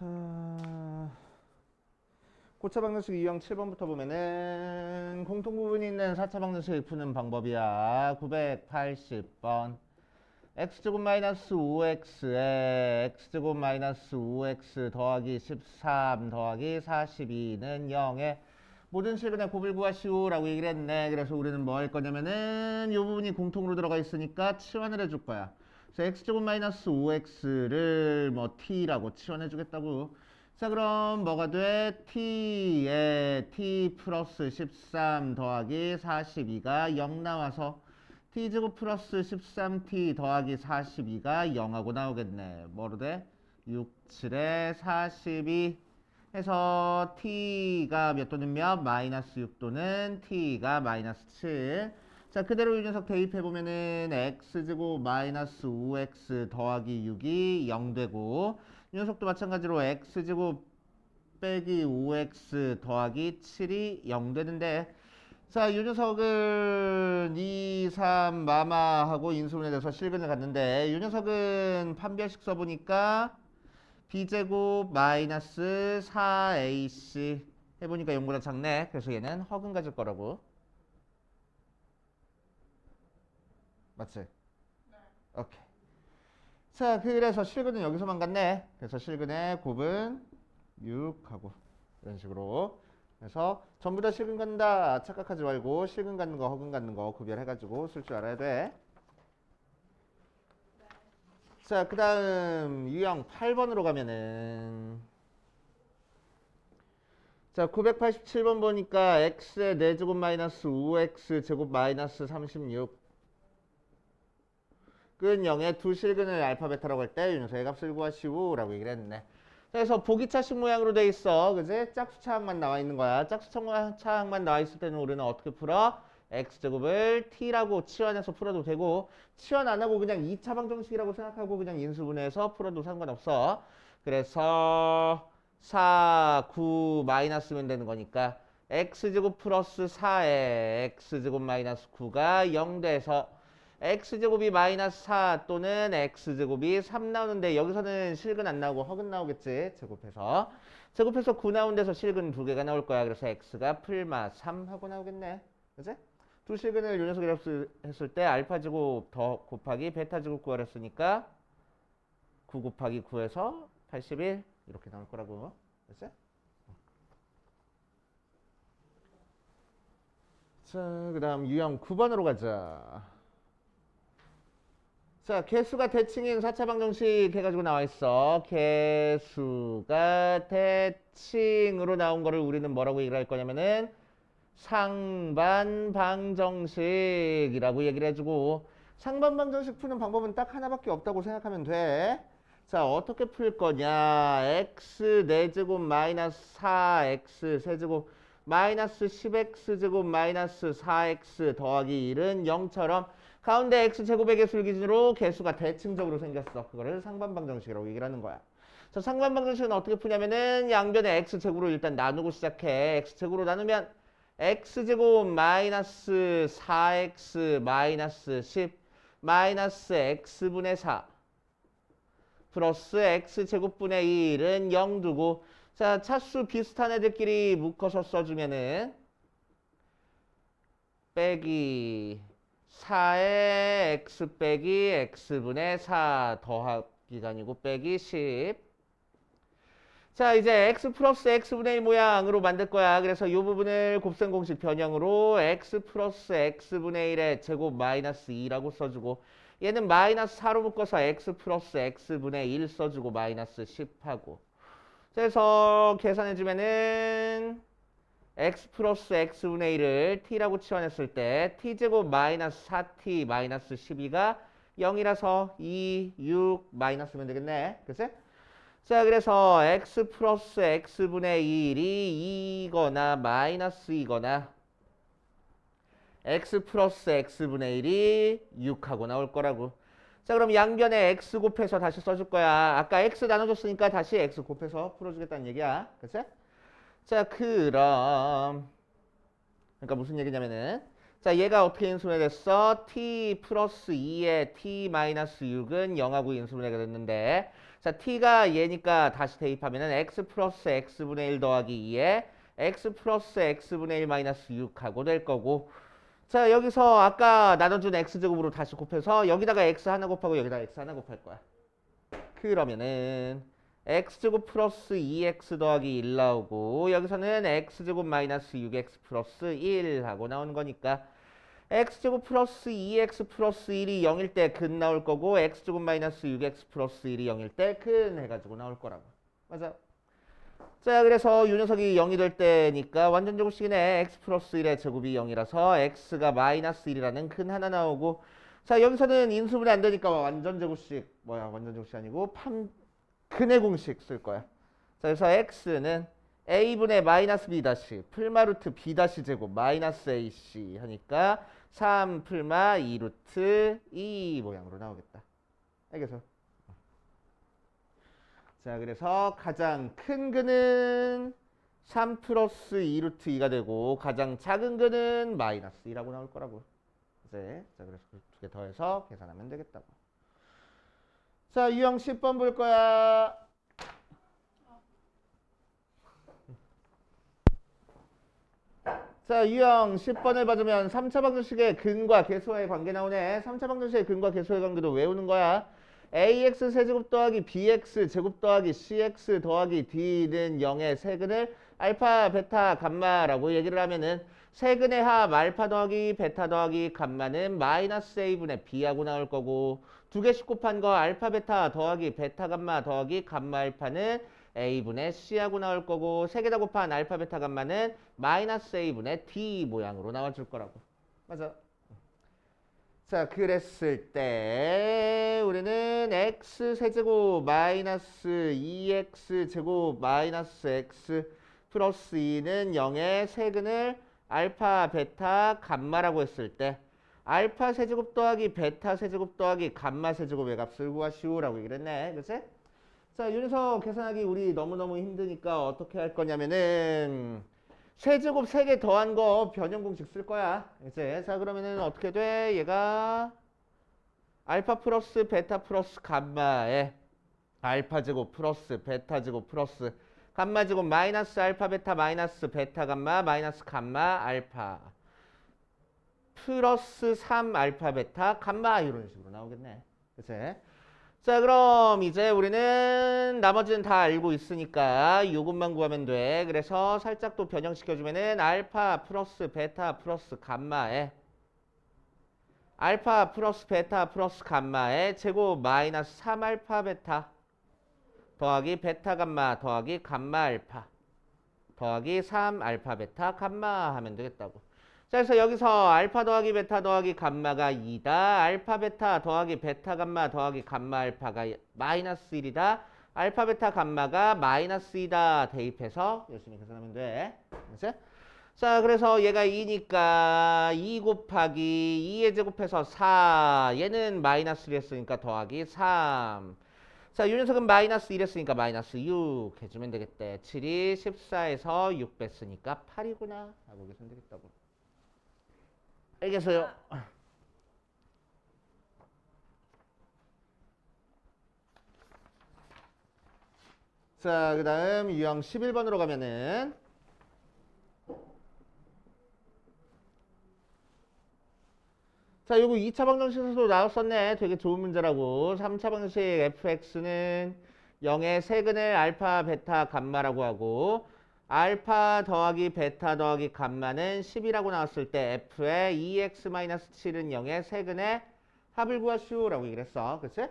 자, 고차 방정식 유형 7번부터 보면은 공통 부분이 있는 4차 방정식 푸는 방법이야. 980번. x제곱 마이너스 5x에 x제곱 마이너스 5x 더하기 13 더하기 42는 0에 모든 실근의 곱을 구하시오라고 얘기를 했네. 그래서 우리는 뭐 할 거냐면은 이 부분이 공통으로 들어가 있으니까 치환을 해줄 거야. 그래서 x제곱 마이너스 5x를 뭐 t라고 치환해 주겠다고. 자 그럼 뭐가 돼? t에 t 플러스 13 더하기 42가 0 나와서 t제곱 플러스 13t 더하기 42가 0하고 나오겠네. 뭐로 돼? 6, 7에 42 해서 t가 몇 또는 몇? 마이너스 6 또는 t가 마이너스 7. 자 그대로 이 녀석 대입해 보면은 x제곱 마이너스 5x 더하기 6이 0 되고 이 녀석도 마찬가지로 x제곱 빼기 5x 더하기 7이 0 되는데 자, 이 녀석은 2, 3, 마마하고 인수분해 돼서 실근을 갔는데 이 녀석은 판별식 써보니까 b제곱 마이너스 4ac 해보니까 0보다 작네. 그래서 얘는 허근 가질 거라고. 맞지? 오케이. 자, 그래서 실근은 여기서만 갔네. 그래서 실근의 곱은 6하고 이런 식으로 그래서 전부 다 실근 간다 착각하지 말고 실근 갖는 거 허근 갖는 거 구별해가지고 쓸 줄 알아야 돼. 자, 그 다음 유형 8번으로 가면은 자, 987번 보니까 x의 4제곱 마이너스 5x 제곱 마이너스 36 끈 0의 두 실근을 알파 베타라고 할 때 윤서의 값을 구하시오 라고 얘기를 했네. 그래서 보기차식 모양으로 돼 있어. 그지? 짝수 차항만 나와 있는 거야. 짝수 차- 차항만 나와 있을 때는 우리는 어떻게 풀어? x제곱을 t라고 치환해서 풀어도 되고 치환 안 하고 그냥 2차 방정식이라고 생각하고 그냥 인수분해해서 풀어도 상관없어. 그래서 4, 9 마이너스면 되는 거니까 x제곱 플러스 4에 x제곱 마이너스 9가 0 돼서 x제곱이 마이너스 4 또는 x제곱이 3 나오는데 여기서는 실근 안 나오고 허근 나오겠지 제곱해서 제곱해서 9 나온 데서 실근 두 개가 나올 거야 그래서 x가 풀마 3 하고 나오겠네 그지? 두 실근을 요 녀석이 했을 때 알파제곱 더 곱하기 베타제곱 구하랬으니까 9 곱하기 9에서 81 이렇게 나올 거라고 그지? 자, 그 다음 유형 9번으로 가자. 자, 개수가 대칭인 4차 방정식 해가지고 나와 있어. 개수가 대칭으로 나온 거를 우리는 뭐라고 얘기를 할 거냐면은 상반 방정식이라고 얘기를 해주고 상반 방정식 푸는 방법은 딱 하나밖에 없다고 생각하면 돼. 자, 어떻게 풀 거냐? x 4제곱 마이너스 4x 세제곱 마이너스 10x 제곱 마이너스 4x 더하기 1은 0처럼 가운데 x 제곱의 개수를 기준으로 개수가 대칭적으로 생겼어. 그거를 상반방정식이라고 얘기를 하는 거야. 자, 상반방정식은 어떻게 푸냐면은 양변의 x 제곱으로 일단 나누고 시작해. x 제곱으로 나누면 x 제곱 마이너스 4x 마이너스 10 마이너스 x분의 4 플러스 x 제곱분의 1은 0 두고 자 차수 비슷한 애들끼리 묶어서 써주면은 빼기 4의 x 빼기 x분의 4 더하기가 아니고 빼기 10. 자 이제 x 플러스 x분의 1 모양으로 만들 거야. 그래서 이 부분을 곱셈 공식 변형으로 x 플러스 x분의 1의 제곱 마이너스 2라고 써주고 얘는 마이너스 4로 묶어서 x 플러스 x분의 1 써주고 마이너스 10하고 그래서 계산해주면은 x 플러스 x분의 1을 t라고 치환했을 때 t제곱 마이너스 4t 마이너스 12가 0이라서 2, 6 마이너스면 되겠네. 그치? 자 그래서 x 플러스 x분의 1이 2거나 마이너스 2거나 x 플러스 x분의 1이 6하고 나올 거라고. 자 그럼 양변에 x 곱해서 다시 써줄 거야. 아까 x 나눠줬으니까 다시 x 곱해서 풀어주겠다는 얘기야. 그치? 자 그럼 그러니까 무슨 얘기냐면은 자, 얘가 어떻게 인수분해 됐어? t 플러스 2에 t 마이너스 6은 0하고 인수분해가 됐는데 자, t가 얘니까 다시 대입하면은 x 플러스 x분의 1 더하기 2에 x 플러스 x분의 1 마이너스 6하고 될 거고 자, 여기서 아까 나눠준 x제곱으로 다시 곱해서 여기다가 x 하나 곱하고 여기다 x 하나 곱할 거야. 그러면은 x제곱 플러스 2x 더하기 1 나오고 여기서는 x제곱 마이너스 6x 플러스 1 하고 나오는 거니까 x제곱 플러스 2x 플러스 1이 0일 때 근 나올 거고 x제곱 마이너스 6x 플러스 1이 0일 때 근 해가지고 나올 거라고. 맞아 자 그래서 요 녀석이 0이 될 때니까 완전 제곱식이네. x 플러스 1의 제곱이 0이라서 x가 마이너스 1이라는 근 하나 나오고 자 여기서는 인수분해 안 되니까 완전 제곱식 뭐야 완전 제곱식 아니고 판 근의 공식 쓸 거야. 자 그래서 x는 a분의 마이너스 b 다시 풀마 루트 b 다시 제곱 마이너스 ac 하니까 3 풀마 2 루트 2 모양으로 나오겠다. 알겠어? 자 그래서 가장 큰 근은 3 플러스 2 루트 2가 되고 가장 작은 근은 마이너스 2라고 나올 거라고. 이제 자 그래서 두 개 더해서 계산하면 되겠다고 자 유형 10번 볼 거야. 자 유형 10번을 받으면 3차 방정식의 근과 계수와의 관계 나오네. 3차 방정식의 근과 계수와의 관계도 외우는 거야. Ax 세제곱 더하기 bx 제곱 더하기 cx 더하기 d는 0의 세근을 알파, 베타, 감마라고 얘기를 하면은 세근의 합 알파 더하기 베타 더하기 감마는 마이너스 a분의 b하고 나올 거고 두 개씩 곱한 거 알파, 베타 더하기 베타, 감마 더하기 감마 알파는 a분의 c하고 나올 거고 세 개 다 곱한 알파, 베타, 감마는 마이너스 a분의 d 모양으로 나와줄 거라고. 맞아? 자, 그랬을 때 우리는 x 세제곱 마이너스 2x 제곱 마이너스 x 플러스 2는 0의 세근을 알파, 베타, 감마라고 했을 때 알파 세제곱 더하기 베타 세제곱 더하기 감마 세제곱의 값을 구하시오라고 얘기를 했네. 그치? 자, 윤서 계산하기 우리 너무너무 힘드니까 어떻게 할 거냐면은 세제곱 3개 더한 거 변형 공식 쓸 거야. 이제 자 그러면은 어떻게 돼? 얘가 알파 플러스 베타 플러스 감마에 알파 제곱 플러스 베타 제곱 플러스 감마 제곱 마이너스 알파 베타 마이너스 베타 감마 마이너스 감마 알파 플러스 3 알파 베타 감마 이런 식으로 나오겠네. 그치? 자 그럼 이제 우리는 나머지는 다 알고 있으니까 요것만 구하면 돼 그래서 살짝 또 변형시켜주면은 알파 플러스 베타 플러스 감마에 알파 플러스 베타 플러스 감마에 제곱 마이너스 3 알파 베타 더하기 베타 감마 더하기 감마 알파 더하기 3 알파 베타 감마 하면 되겠다고 자, 그래서 여기서 알파 더하기 베타 더하기 감마가 2다. 알파 베타 더하기 베타 감마 더하기 감마 알파가 마이너스 1이다. 알파 베타 감마가 마이너스 2다. 대입해서 열심히 계산하면 돼. 그치? 자, 그래서 얘가 2니까 2 곱하기 2에 제곱해서 4. 얘는 마이너스 1 했으니까 더하기 3. 자, 요 녀석은 마이너스 1했으니까 마이너스 6 해주면 되겠대. 7이 14에서 6 뺐으니까 8이구나. 하고 계시면 되겠다고. 알겠어요? 자, 그 다음 유형 11번으로 가면은 자, 요거 2차 방정식에서도 나왔었네. 되게 좋은 문제라고. 3차 방정식 fx는 0의 세근을 알파, 베타, 감마라고 하고 알파 더하기 베타 더하기 감마는 10이라고 나왔을 때 f의 2x-7은 0의 세근의 합을 구하시오라고 얘기를 했어. 그치?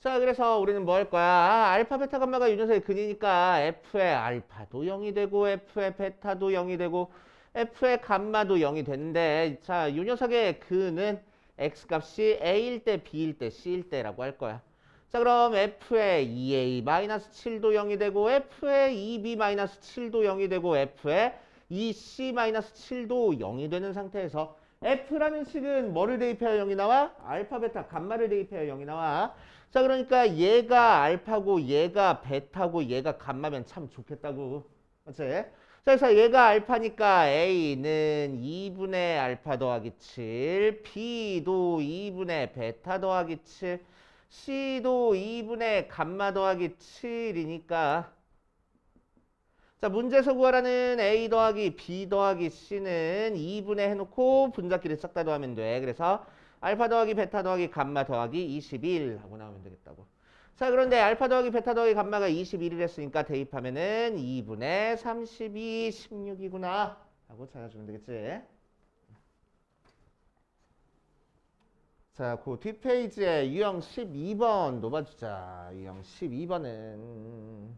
자, 그래서 우리는 뭐 할 거야? 아, 알파, 베타, 감마가 이 녀석의 근이니까 f의 알파도 0이 되고 f의 베타도 0이 되고 f의 감마도 0이 되는데 자, 이 녀석의 근은 x값이 a일 때, b일 때, c일 때라고 할 거야. 자 그럼 f의 2a-7도 0이 되고 f의 2b-7도 0이 되고 f의 2c-7도 0이 되는 상태에서 f라는 식은 뭐를 대입해야 0이 나와? 알파, 베타, 감마를 대입해야 0이 나와. 자 그러니까 얘가 알파고 얘가 베타고 얘가 감마면 참 좋겠다고. 그치? 그래서 얘가 알파니까 A는 2분의 알파 더하기 7, B도 2분의 베타 더하기 7, C도 2분의 감마 더하기 7이니까 자 문제에서 구하라는 A 더하기 B 더하기 C는 2분의 해놓고 분자끼리 싹 다 더하면 돼. 그래서 알파 더하기 베타 더하기 감마 더하기 21 하고 나오면 되겠다고. 자 그런데 알파 더하기 베타 더하기 감마가 21을 했으니까 대입하면은 2분의 32 16이구나 하고 찾아주면 되겠지. 자, 그 뒷페이지에 유형 12번 놓아주자. 유형 12번은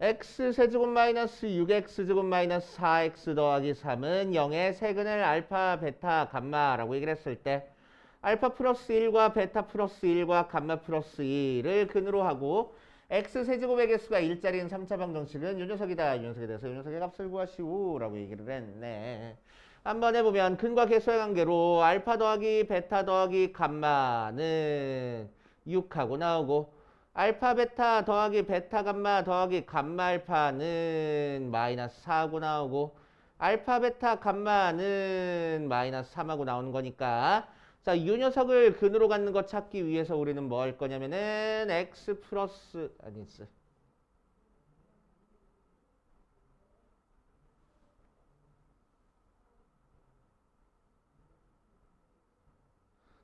x 세제곱 마이너스 6x 제곱 마이너스 4x 더하기 3은 0의 세근을 알파, 베타, 감마라고 얘기를 했을 때 알파 플러스 1과 베타 플러스 1과 감마 플러스 2를 근으로 하고 x 세제곱의 개수가 1짜리인 3차 방정식은 요 녀석이다. 이 녀석에 대해서 요 녀석의 값을 구하시오 라고 얘기를 했네. 한번 해보면 근과 개수의 관계로 알파 더하기 베타 더하기 감마는 6하고 나오고 알파 베타 더하기 베타 감마 더하기 감마 알파는 마이너스 4하고 나오고 알파 베타 감마는 마이너스 3하고 나오는 거니까 자, 이 녀석을 근으로 갖는 거 찾기 위해서 우리는 뭐 할 거냐면은 x 플러스 아니지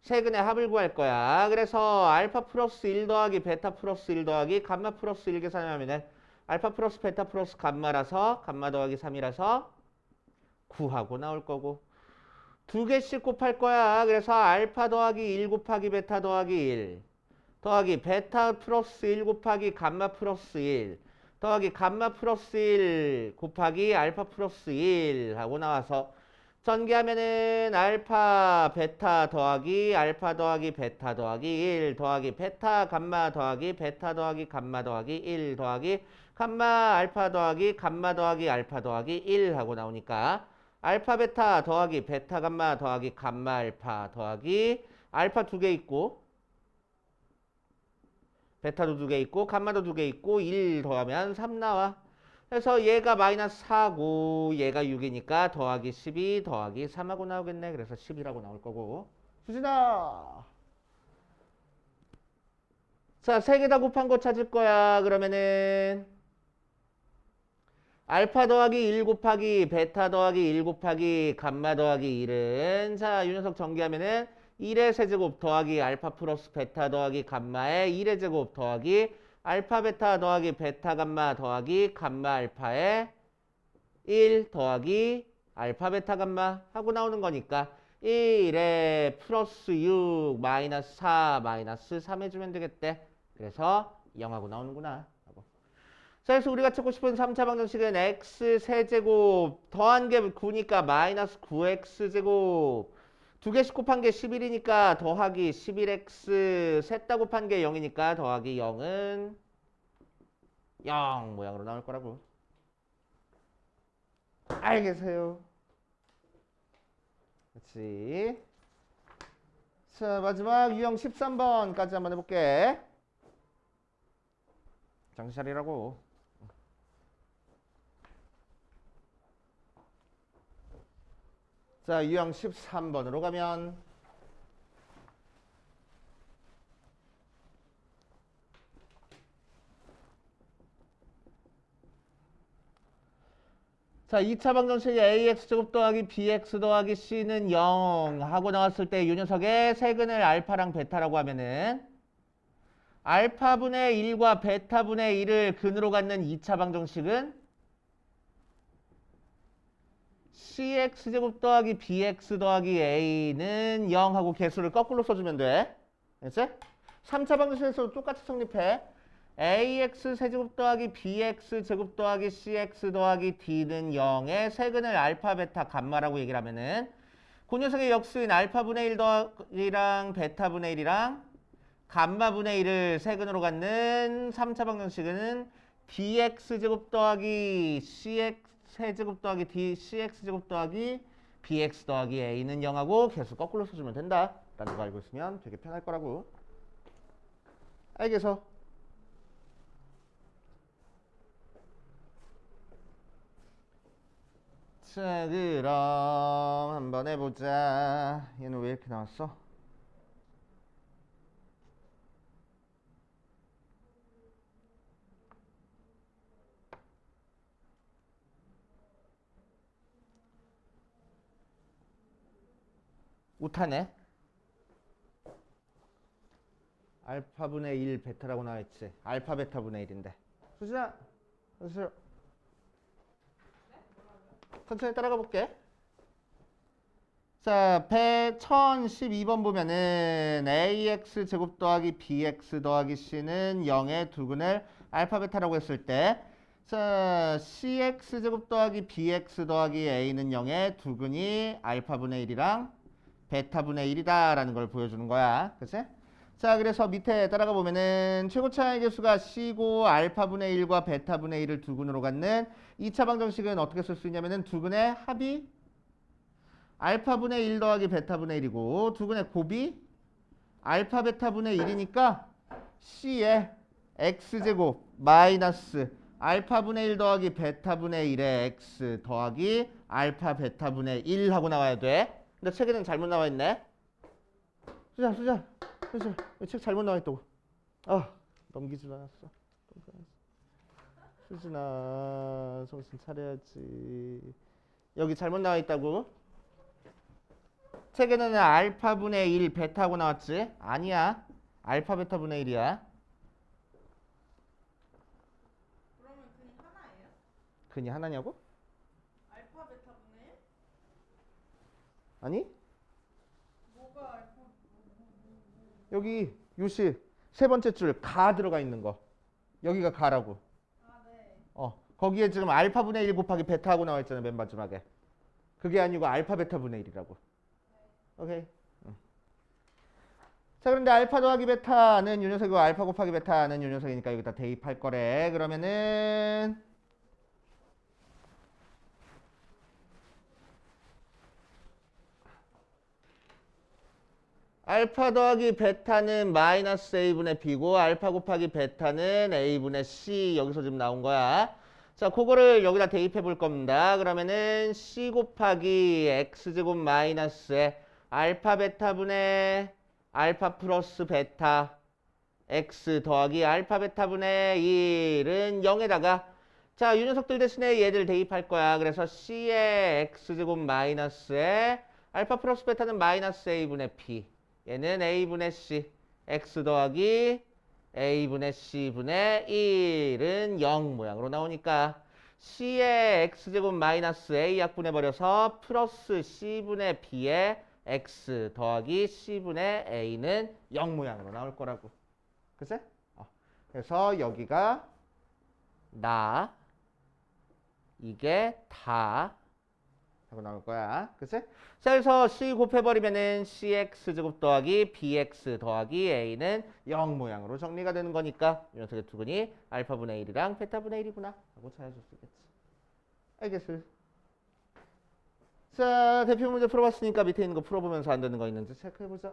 세근의 합을 구할 거야. 그래서 알파 플러스 1 더하기 베타 플러스 1 더하기 감마 플러스 1 계산하면은 알파 플러스 베타 플러스 감마라서 감마 더하기 3이라서 9하고 나올 거고 두 개씩 곱할 거야. 그래서 알파 더하기 1 곱하기 베타 더하기 1 더하기 베타 플러스 1 곱하기 감마 플러스 1 더하기 감마 플러스 1 곱하기 알파 플러스 1 하고 나와서 전개하면은 알파 베타 더하기 알파 더하기 베타 더하기 1 더하기 베타 감마 더하기 베타 더하기 감마 더하기 1 더하기 감마 알파 더하기 감마 더하기 알파 더하기 1 하고 나오니까 알파 베타 더하기 베타 감마 더하기 감마 알파 더하기 알파 두 개 있고 베타도 두 개 있고 감마도 두 개 있고 1 더하면 3 나와. 그래서 얘가 마이너스 4고 얘가 6이니까 더하기 12 더하기 3하고 나오겠네. 그래서 10이라고 나올 거고. 수진아. 자, 세 개 다 곱한 거 찾을 거야. 그러면은 알파 더하기 1 곱하기 베타 더하기 1 곱하기 감마 더하기 1은 자, 이 녀석 전개하면은 1의 세제곱 더하기 알파 플러스 베타 더하기 감마의 1의 제곱 더하기 알파 베타 더하기 베타 감마 더하기 감마 알파의 1 더하기 알파 베타 감마 하고 나오는 거니까 1에 플러스 6 마이너스 4 마이너스 3 해주면 되겠대. 그래서 0하고 나오는구나. 자, 그래서 우리가 찾고 싶은 3차 방정식은 x 세제곱 더한 게 9니까 마이너스 9x 제곱 두 개씩 곱한 게 11이니까 더하기 11x 셋 다 곱한 게 0이니까 더하기 0은 0 모양으로 나올 거라고. 알겠어요. 그렇지. 자, 마지막 유형 13번까지 한번 해볼게. 정신 차리라고. 자, 유형 13번으로 가면 자, 2차 방정식이 ax 제곱 더하기 bx 더하기 c는 0 하고 나왔을 때 이 녀석의 세근을 알파랑 베타라고 하면은 알파분의 1과 베타분의 1을 근으로 갖는 2차 방정식은 cx제곱 더하기 bx 더하기 a는 0 하고 개수를 거꾸로 써주면 돼. 알겠지? 3차 방정식에서도 똑같이 성립해. ax 세제곱 더하기 bx 제곱 더하기 cx 더하기 d는 0의 세근을 알파, 베타, 감마라고 얘기를 하면은 그 녀석의 역수인 알파분의 1이랑 베타분의 1이랑 감마분의 1을 세근으로 갖는 3차 방정식은 dx 제곱 더하기 cx 세제곱 더하기 dcx제곱 더하기 bx 더하기 a는 0하고 계속 거꾸로 써주면 된다. 라는 거 알고 있으면 되게 편할 거라고. 알겠어? 자, 그럼 한번 해보자. 얘는 왜 이렇게 나왔어? 못하네? 알파분의 1 베타라고 나와있지. 알파 베타분의 1인데. 수진아 수진아. 천천히 따라가 볼게. 자, 1 1012번 보면은 ax 제곱 더하기 bx 더하기 c는 0의 두근을 알파 베타라고 했을 때 자, cx 제곱 더하기 bx 더하기 a는 0의 두근이 알파분의 1이랑 베타분의 1이다 라는 걸 보여주는 거야. 그치? 자, 그래서 밑에 따라가 보면은 최고 차의 개수가 C고 알파분의 1과 베타분의 1을 두근으로 갖는 2차 방정식은 어떻게 쓸 수 있냐면은 두근의 합이 알파분의 1 더하기 베타분의 1이고 두근의 곱이 알파 베타분의 1이니까 C의 X제곱 마이너스 알파분의 1 더하기 베타분의 1의 X 더하기 알파 베타분의 1 하고 나와야 돼. 근데 책에는 잘못 나와 있네. 수자, 수자, 수자. 책 잘못 나와 있다고. 아, 넘기질 않았어. 수진아, 정신 차려야지. 여기 잘못 나와 있다고. 책에는 알파분의 1 베타하고 나왔지? 아니야. 알파 베타분의 1이야. 그러면 근이 하나예요? 근이 하나냐고? 알파 베타분의 1? 아니? 알파 여기 요시 세 번째 줄 가 들어가 있는 거. 여기가 가라고. 아 네. 어, 거기에 지금 알파 분의 1 곱하기 베타하고 나와 있잖아, 맨 마지막에. 그게 아니고 알파 베타 분의 1이라고. 오케이. 응. 자, 그런데 알파 더하기 베타는 요 녀석이고 알파 곱하기 베타는 요 녀석이니까 여기다 대입할 거래. 그러면은 알파 더하기 베타는 마이너스 a분의 b고 알파 곱하기 베타는 a분의 c 여기서 지금 나온 거야. 자, 그거를 여기다 대입해 볼 겁니다. 그러면은 c 곱하기 x제곱 마이너스에 알파 베타분의 알파 플러스 베타 x 더하기 알파 베타분의 1은 0에다가 자, 이 녀석들 대신에 얘들 대입할 거야. 그래서 c의 x제곱 마이너스에 알파 플러스 베타는 마이너스 a분의 p 얘는 a분의 c x 더하기 a분의 c분의 1은 0 모양으로 나오니까 c의 x제곱 마이너스 a 약분해 버려서 플러스 c분의 b의 x 더하기 c분의 a는 0 모양으로 나올 거라고 그치? 어. 그래서 여기가 나 이게 다 하고 나올 거야. 그치? 자, 그래서 c 곱해버리면은 cx 제곱 더하기 bx 더하기 a는 0 모양으로 정리가 되는 거니까 이 녀석의 두근이 알파분의 1이랑 베타분의 1이구나 하고 찾아줄 수 있겠지. 알겠어. 자, 대표 문제 풀어봤으니까 밑에 있는 거 풀어보면서 안 되는 거 있는지 체크해보자.